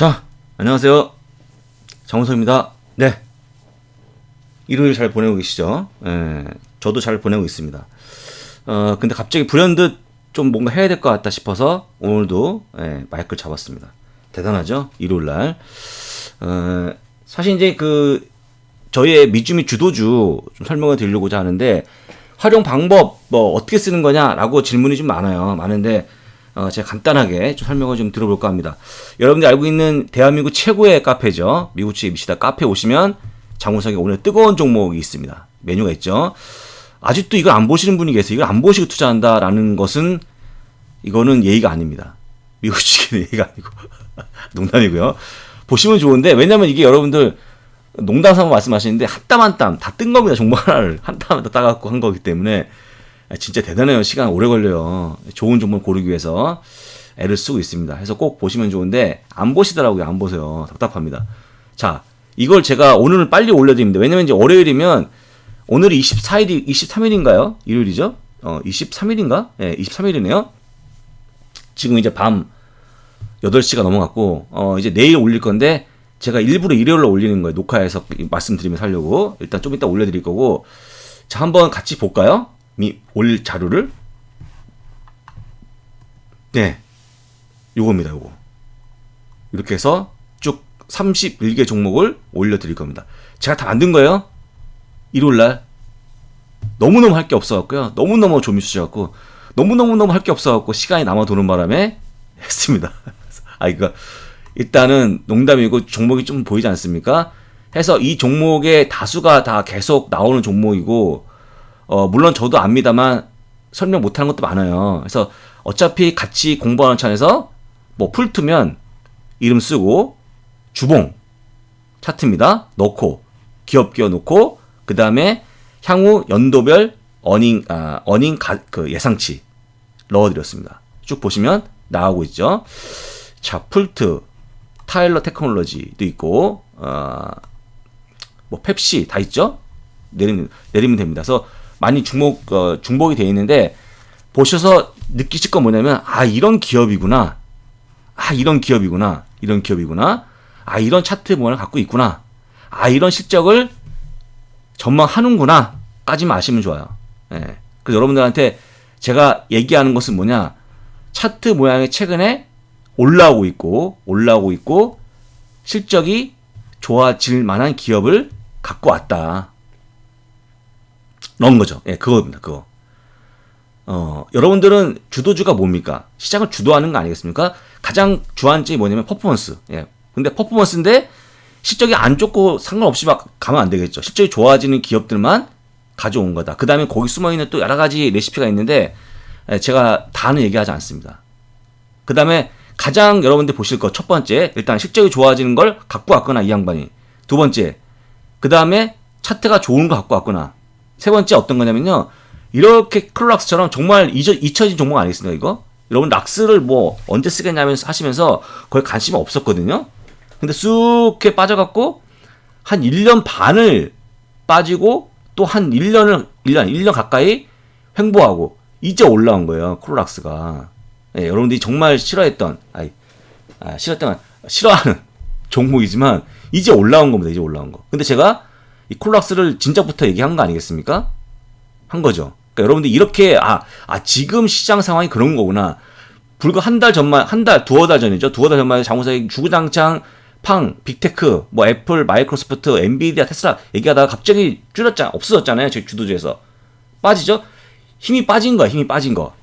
자, 안녕하세요. 정우성입니다. 네. 일요일 잘 보내고 계시죠? 예, 저도 잘 보내고 있습니다. 어, 근데 갑자기 불현듯 좀 뭔가 해야 될 것 같다 싶어서 오늘도 예, 마이크를 잡았습니다. 대단하죠? 일요일 날. 어, 사실 이제 그 저희의 미주미 주도주 좀 설명을 드리려고자 하는데 활용 방법 뭐 어떻게 쓰는 거냐라고 질문이 좀 많아요. 많은데 어, 제가 간단하게 좀 설명을 좀 들어볼까 합니다. 여러분들 알고 있는 대한민국 최고의 카페죠. 미국 측의 미시다 카페 오시면 장우석이 오늘 뜨거운 종목이 있습니다. 메뉴가 있죠. 아직도 이걸 안 보시는 분이 계세요. 이걸 안 보시고 투자한다라는 것은 이거는 예의가 아닙니다. 미국 측의 예의가 아니고 농담이고요. 보시면 좋은데 왜냐면 이게 여러분들 농담 삼아 말씀하시는데 한 땀 한 땀 다 뜬 겁니다. 종목 하나를 한 땀 한 땀 따갖고 한 거기 때문에 진짜 대단해요. 시간 오래 걸려요. 좋은 종목 고르기 위해서 애를 쓰고 있습니다. 해서 꼭 보시면 좋은데 안 보시더라고요. 안 보세요. 답답합니다. 자, 이걸 제가 오늘은 빨리 올려드립니다. 왜냐면 이제 월요일이면 오늘이 24일이 23일인가요? 일요일이죠? 어, 23일인가? 예, 네, 23일이네요. 지금 이제 밤 8시가 넘어갔고 어, 이제 내일 올릴 건데 제가 일부러 일요일로 올리는 거예요. 녹화해서 말씀드리면서 하려고. 일단 좀 이따 올려드릴 거고. 자, 한번 같이 볼까요? 미, 올 자료를. 네. 요겁니다, 요거. 이렇게 해서 쭉 31개 종목을 올려드릴 겁니다. 제가 다 만든 거예요. 일요일날. 너무너무 할 게 없어갖고요. 너무너무 조미수셔갖고, 너무너무너무 할 게 없어갖고, 시간이 남아 도는 바람에 했습니다. 아, 이거, 일단은 농담이고 종목이 좀 보이지 않습니까? 해서 이 종목의 다수가 다 계속 나오는 종목이고, 어, 물론 저도 압니다만 설명 못하는 것도 많아요. 그래서 어차피 같이 공부하는 차에서 뭐 풀트면 이름 쓰고 주봉 차트입니다. 넣고 기업 끼워 놓고 그 다음에 향후 연도별 어닝 아, 어닝 가, 그 예상치 넣어드렸습니다. 쭉 보시면 나오고 있죠. 자 풀트 타일러 테크놀로지도 있고 어, 뭐 펩시 다 있죠. 내리면 내리면 됩니다. 그래서 많이 중복 어, 중복이 되어 있는데 보셔서 느끼실 건 뭐냐면 아 이런 기업이구나. 아 이런 기업이구나. 이런 기업이구나. 아 이런 차트 모양을 갖고 있구나. 아 이런 실적을 전망하는구나. 까지만 아시면 좋아요. 예. 그래서 여러분들한테 제가 얘기하는 것은 뭐냐? 차트 모양이 최근에 올라오고 있고 올라오고 있고 실적이 좋아질 만한 기업을 갖고 왔다. 넣은 거죠. 예, 그겁니다. 그거. 어, 여러분들은 주도주가 뭡니까? 시장을 주도하는 거 아니겠습니까? 가장 주안점이 뭐냐면 퍼포먼스. 예. 근데 퍼포먼스인데 실적이 안 좋고 상관없이 막 가면 안 되겠죠. 실적이 좋아지는 기업들만 가져온 거다. 그 다음에 거기 숨어 있는 또 여러 가지 레시피가 있는데 예, 제가 다는 얘기하지 않습니다. 그 다음에 가장 여러분들 보실 거 첫 번째 일단 실적이 좋아지는 걸 갖고 왔거나 이 양반이 두 번째 그 다음에 차트가 좋은 거 갖고 왔거나 세 번째 어떤 거냐면요. 이렇게 클락스처럼 정말 잊혀진 종목 아니겠습니까, 이거? 여러분, 락스를 뭐 언제 쓰겠냐면 하시면서 거의 관심이 없었거든요. 근데 쑥 이렇게 빠져갖고 한 1년 반을 빠지고 또 한 1년을, 1년, 1년 가까이 횡보하고 이제 올라온 거예요, 콜락스가. 예, 여러분들이 정말 싫어했던, 아이, 아, 싫었던, 싫어하는 종목이지만 이제 올라온 겁니다, 이제 올라온 거. 근데 제가 이 콜락스를 진작부터 얘기한 거 아니겠습니까? 한 거죠. 그러니까 여러분들 이렇게 아, 아 지금 시장 상황이 그런 거구나. 불과 한 달 전만 한 달 두어 달 전이죠. 두어 달 전만 장우석이 주구장창 팡, 빅테크, 뭐 애플, 마이크로소프트, 엔비디아, 테슬라 얘기하다가 갑자기 줄었잖아. 없어졌잖아요. 저희 주도주에서. 빠지죠? 힘이 빠진 거야. 힘이 빠진 거.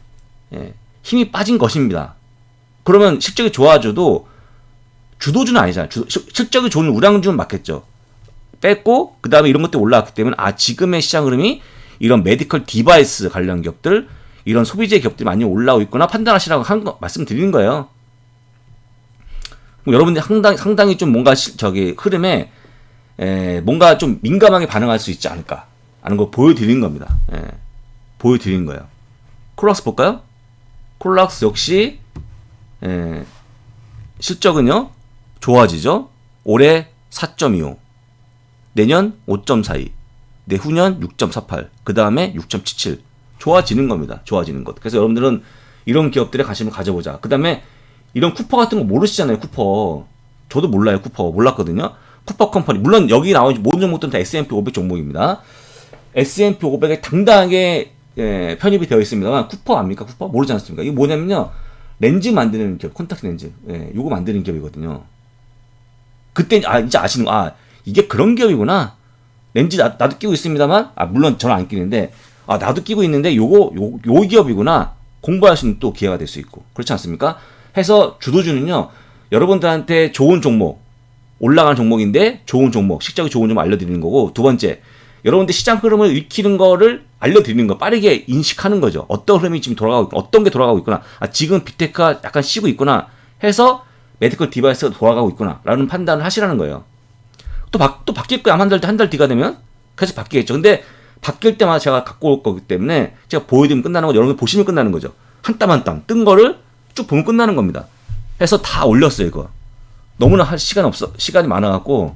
예. 힘이 빠진 것입니다. 그러면 실적이 좋아져도 주도주는 아니잖아요. 주, 실적이 좋은 우량주는 맞겠죠. 뺐고 그 다음에 이런 것들이 올라왔기 때문에 아 지금의 시장 흐름이 이런 메디컬 디바이스 관련 기업들 이런 소비재 기업들이 많이 올라오고 있구나 판단하시라고 한 거 말씀드리는 거예요. 여러분들이 상당히 상당히 좀 뭔가 시, 저기 흐름에 에, 뭔가 좀 민감하게 반응할 수 있지 않을까 하는 거 보여드리는 겁니다. 에, 보여드리는 거예요. 콜락스 볼까요? 콜락스 역시 에, 실적은요 좋아지죠. 올해 4.25 내년 5.42, 내후년 6.48, 그 다음에 6.77. 좋아지는 겁니다. 좋아지는 것. 그래서 여러분들은 이런 기업들에 관심을 가져보자. 그 다음에 이런 쿠퍼 같은 거 모르시잖아요, 쿠퍼. 저도 몰라요 쿠퍼 몰랐거든요. 쿠퍼 컴퍼니 물론 여기 나온 모든 종목들은 다 S&P 500 종목입니다. S&P 500에 당당하게 예, 편입이 되어 있습니다만 쿠퍼 압니까 쿠퍼 모르지 않습니까? 이게 뭐냐면요 렌즈 만드는 기업 콘탁트 렌즈 예, 요거 만드는 기업이거든요. 그때 아 이제 아시는 아 이게 그런 기업이구나. 렌즈 나, 나도 끼고 있습니다만 아 물론 저는 안 끼는데 아 나도 끼고 있는데 요거 요, 요 기업이구나. 공부하시는 또 기회가 될 수 있고. 그렇지 않습니까? 해서 주도주는요 여러분들한테 좋은 종목 올라가는 종목인데 좋은 종목 실적이 좋은 종목 알려드리는 거고 두 번째 여러분들 시장 흐름을 익히는 거를 알려드리는 거 빠르게 인식하는 거죠. 어떤 흐름이 지금 돌아가고 어떤 게 돌아가고 있구나. 아 지금 빅테크가 약간 쉬고 있구나 해서 메디컬 디바이스가 돌아가고 있구나 라는 판단을 하시라는 거예요 또, 바, 또 바뀔 거야. 한 달 한 달 뒤가 되면 계속 바뀌겠죠. 근데 바뀔 때마다 제가 갖고 올 거기 때문에 제가 보여드리면 끝나는 거 여러분들 보시면 끝나는 거죠. 한 땀 한 땀. 뜬 거를 쭉 보면 끝나는 겁니다. 해서 다 올렸어요 이거. 너무나 할 시간 없어 시간이 많아갖고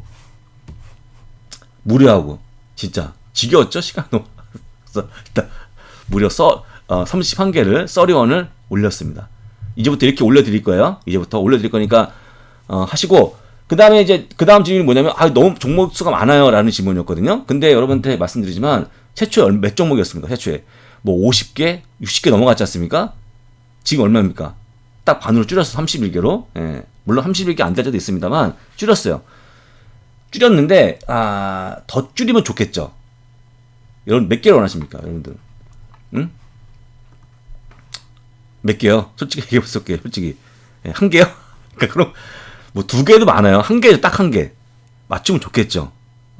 무료하고 진짜. 지겨웠죠 시간 너무. 그래서 일단 무려 써 어, 31개를 써리원을 올렸습니다. 이제부터 이렇게 올려드릴 거예요. 이제부터 올려드릴 거니까 어, 하시고 그 다음에 이제 그 다음 질문이 뭐냐면 아 너무 종목 수가 많아요라는 질문이었거든요. 근데 여러분한테 말씀드리지만 최초에 얼- 몇 종목이었습니까 최초에? 뭐 50개? 60개 넘어갔지 않습니까? 지금 얼마입니까? 딱 반으로 줄였어 31개로? 예. 물론 31개 안 될 때도 있습니다만 줄였어요. 줄였는데 아 더 줄이면 좋겠죠. 여러분 몇 개를 원하십니까 여러분들 응? 몇 개요? 솔직히 얘기해 볼게요 솔직히. 예, 한 개요? 그러니까 그럼 뭐 두 개도 많아요. 한 개 딱 한 개. 맞추면 좋겠죠.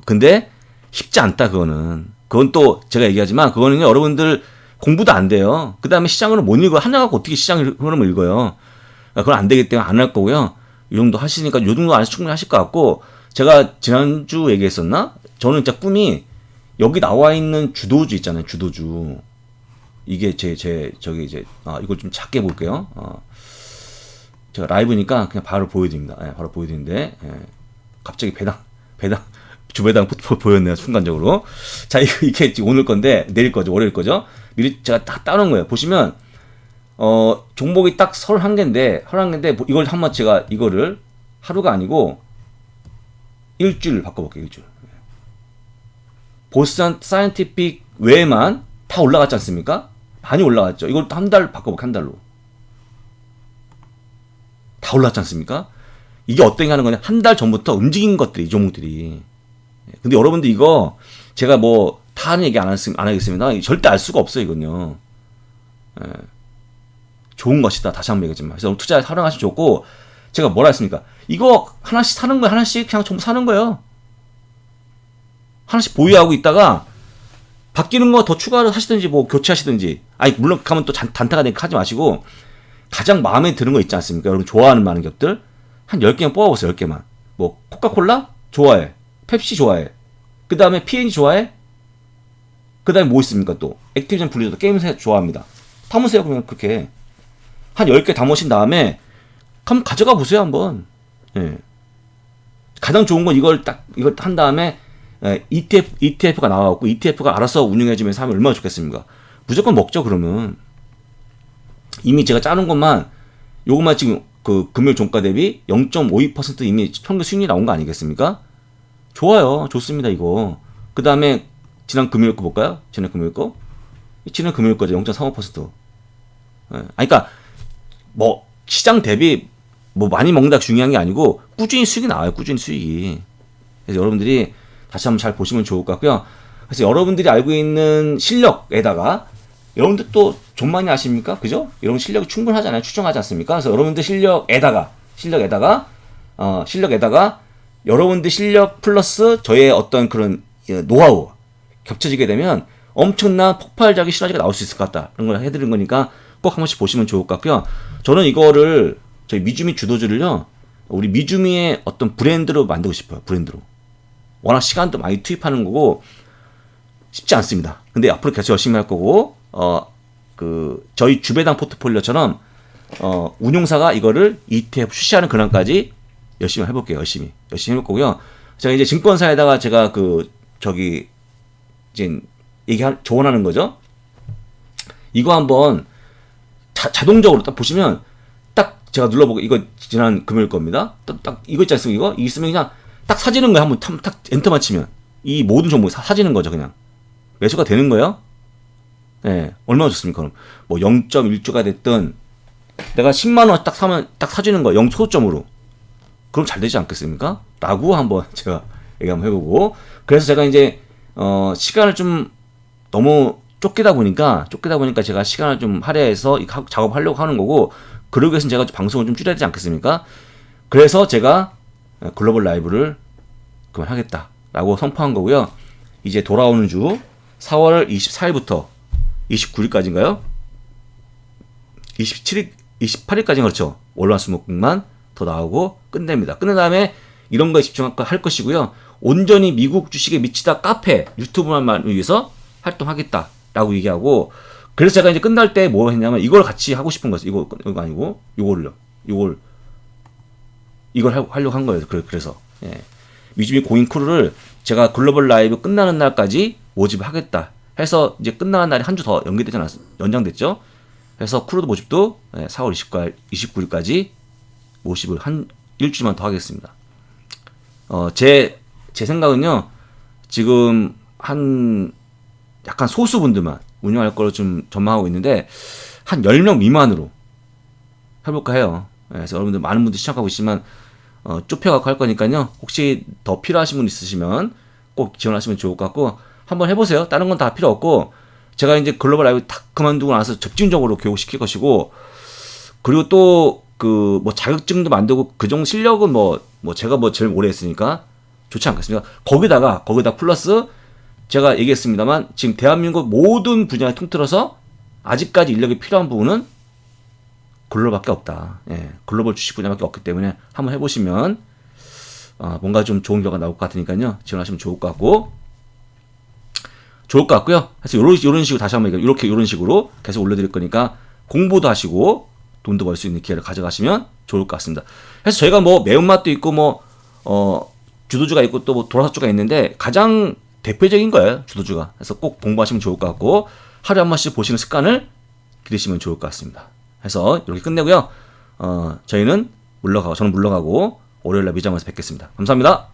근데 쉽지 않다 그거는. 그건 또 제가 얘기하지만 그거는요 여러분들 공부도 안 돼요. 그 다음에 시장을 못 읽어요. 하나 갖고 어떻게 시장 흐름을 읽어요? 그러니까 그건 안 되기 때문에 안 할 거고요. 이 정도 하시니까 요 정도 안에서 충분히 하실 것 같고 제가 지난주 얘기했었나? 저는 진짜 꿈이 여기 나와 있는 주도주 있잖아요 주도주. 이게 제 제 저기 이제 아 이걸 좀 작게 볼게요. 어. 제가 라이브니까 그냥 바로 보여드립니다. 예, 바로 보여드리는데 예, 갑자기 배당 배당 주배당 포 보였네요 순간적으로. 자 이게 지금 오늘 건데 내일 거죠 월요일 거죠. 미리 제가 딱 따놓은 거예요. 보시면 어 종목이 딱 서른 개인데 서른 개인데 뭐 이걸 한번 제가 이거를 하루가 아니고 일주일 바꿔볼게요 일주일. 보스한 사이언티픽 외에만 다 올라갔지 않습니까? 많이 올라갔죠. 이걸 한 달 바꿔볼게요 한 달로. 다 올랐지 않습니까? 이게 어떻게 하는 거냐? 한 달 전부터 움직인 것들이, 이 종목들이. 예, 근데 여러분들 이거 제가 뭐 다 하는 얘기 안, 하겠, 안 하겠습니다. 절대 알 수가 없어요, 이건요. 예. 좋은 것이다. 다시 한번 얘기하지만. 그래서 투자에 활용하시면 좋고, 제가 뭐라 했습니까? 이거 하나씩 사는 거예요. 하나씩 그냥 전부 사는 거예요. 하나씩 보유하고 있다가, 바뀌는 거 더 추가로 하시든지, 뭐 교체하시든지. 아니, 물론 가면 또 잔- 단타가 되니까 하지 마시고, 가장 마음에 드는 거 있지 않습니까? 여러분 좋아하는 많은 기업들 한 10개만 뽑아보세요. 10개만. 뭐 코카콜라 좋아해. 펩시 좋아해. 그 다음에 P&G 좋아해. 그 다음에 뭐 있습니까 또? 액티비전 분리도 게임 사 좋아합니다. 담으세요 그러면 그렇게 한 10개 담으신 다음에 한번 가져가 보세요 한번. 예. 가장 좋은 건 이걸 딱 이걸 한 다음에 예, ETF ETF가 나와갖고 ETF가 알아서 운영해주면서 하면 얼마나 좋겠습니까? 무조건 먹죠 그러면. 이미 제가 짜는 것만 요것만 지금 그 금요일 종가 대비 0.52% 이미 평균 수익률이 나온 거 아니겠습니까? 좋아요. 좋습니다, 이거. 그 다음에 지난 금요일 거 볼까요? 지난 금요일 거? 지난 금요일 거죠. 0.35%. 예. 아니, 그니까, 뭐, 시장 대비 뭐 많이 먹는다 중요한 게 아니고, 꾸준히 수익이 나와요, 꾸준히 수익이. 그래서 여러분들이 다시 한번 잘 보시면 좋을 것 같고요. 그래서 여러분들이 알고 있는 실력에다가 여러분들 또 좀 많이 아십니까? 그죠? 여러분 실력이 충분하잖아요. 추정하지 않습니까? 그래서 여러분들 실력에다가 실력에다가 어 실력에다가 여러분들 실력 플러스 저의 어떤 그런 예, 노하우 겹쳐지게 되면 엄청난 폭발적인 시너지가 나올 수 있을 것 같다. 그런 걸 해드린 거니까 꼭 한 번씩 보시면 좋을 것 같고요. 저는 이거를 저희 미주미 주도주를요. 우리 미주미의 어떤 브랜드로 만들고 싶어요. 브랜드로. 워낙 시간도 많이 투입하는 거고 쉽지 않습니다. 근데 앞으로 계속 열심히 할 거고 어 그 저희 주배당 포트폴리오처럼 어 운용사가 이거를 ETF 출시하는 그날까지 열심히 해볼게요. 열심히 열심히 해볼 거고요. 제가 이제 증권사에다가 제가 그 저기 이제 얘기 조언하는 거죠. 이거 한번 자, 자동적으로 딱 보시면 딱 제가 눌러보고 이거 지난 금요일 겁니다. 딱, 딱 이거 있지 않습니까? 이거? 이 있으면 그냥 딱 사지는 거예요. 한번 탁, 탁 엔터만 치면 이 모든 종목이 사, 사지는 거죠. 그냥 매수가 되는 거예요. 예, 얼마나 좋습니까? 그럼 뭐 0.1주가 됐든 내가 10만 원 딱 사면 딱 사주는 거0 소점으로 그럼 잘 되지 않겠습니까? 라고 한번 제가 얘기 한번 해보고 그래서 제가 이제 어 시간을 좀 너무 쫓기다 보니까 쫓기다 보니까 제가 시간을 좀 할애해서 이 가- 작업하려고 하는 거고 그러기 위해서는 제가 방송을 좀 줄여야 되지 않겠습니까? 그래서 제가 글로벌 라이브를 그만하겠다라고 선포한 거고요. 이제 돌아오는 주 4월 24일부터 29일까지인가요? 27일, 28일까지 그렇죠. 월화수목금만 더 나오고 끝냅니다. 끝낸 다음에 이런 거에 집중할 것이고요. 온전히 미국 주식에 미치다 카페 유튜브만 위해서 활동하겠다라고 얘기하고 그래서 제가 이제 끝날 때 뭐 했냐면 이걸 같이 하고 싶은 거였어요. 이거 이거 아니고 이거를요. 이걸 이걸 하- 하려고 한 거예요. 그래- 그래서 예. 미주미 고인 크루를 제가 글로벌 라이브 끝나는 날까지 모집을 하겠다 해서 이제 끝나는 날이 한 주 더 연기되지 않았 연장됐죠. 그래서 크루드 모집도 예, 4월 29일, 29일까지 모집을 한 일주일만 더 하겠습니다. 어, 제, 제 생각은요, 지금 한 약간 소수분들만 운영할 거로 좀 전망하고 있는데, 한 10명 미만으로 해볼까 해요. 예, 그래서 여러분들 많은 분들 시청하고 있지만, 어, 좁혀갖고 할 거니까요. 혹시 더 필요하신 분 있으시면 꼭 지원하시면 좋을 것 같고, 한번 해보세요. 다른 건 다 필요 없고, 제가 이제 글로벌 라이브 탁 그만두고 나서 집중적으로 교육시킬 것이고, 그리고 또 그 뭐 자격증도 만들고 그 정도 실력은 뭐뭐 제가 뭐 제일 오래 했으니까 좋지 않겠습니까? 거기다가 거기다 플러스 제가 얘기했습니다만 지금 대한민국 모든 분야를 통틀어서 아직까지 인력이 필요한 부분은 글로벌밖에 없다. 예, 글로벌 주식 분야밖에 없기 때문에 한번 해보시면 어, 뭔가 좀 좋은 결과 나올 것 같으니까요. 지원하시면 좋을 것 같고 좋을 것 같고요. 그래서 요런 요런 식으로 다시 한번. 이렇게 요런 식으로 계속 올려드릴 거니까 공부도 하시고 돈도 벌 수 있는 기회를 가져가시면 좋을 것 같습니다. 그래서 저희가 뭐 매운맛도 있고 뭐 어, 주도주가 있고 또 뭐 도라사주가 있는데 가장 대표적인 거예요 주도주가. 그래서 꼭 공부하시면 좋을 것 같고 하루에 한 번씩 보시는 습관을 기르시면 좋을 것 같습니다. 해서 이렇게 끝내고요. 어, 저희는 물러가고 저는 물러가고 월요일날 미장에서 뵙겠습니다. 감사합니다.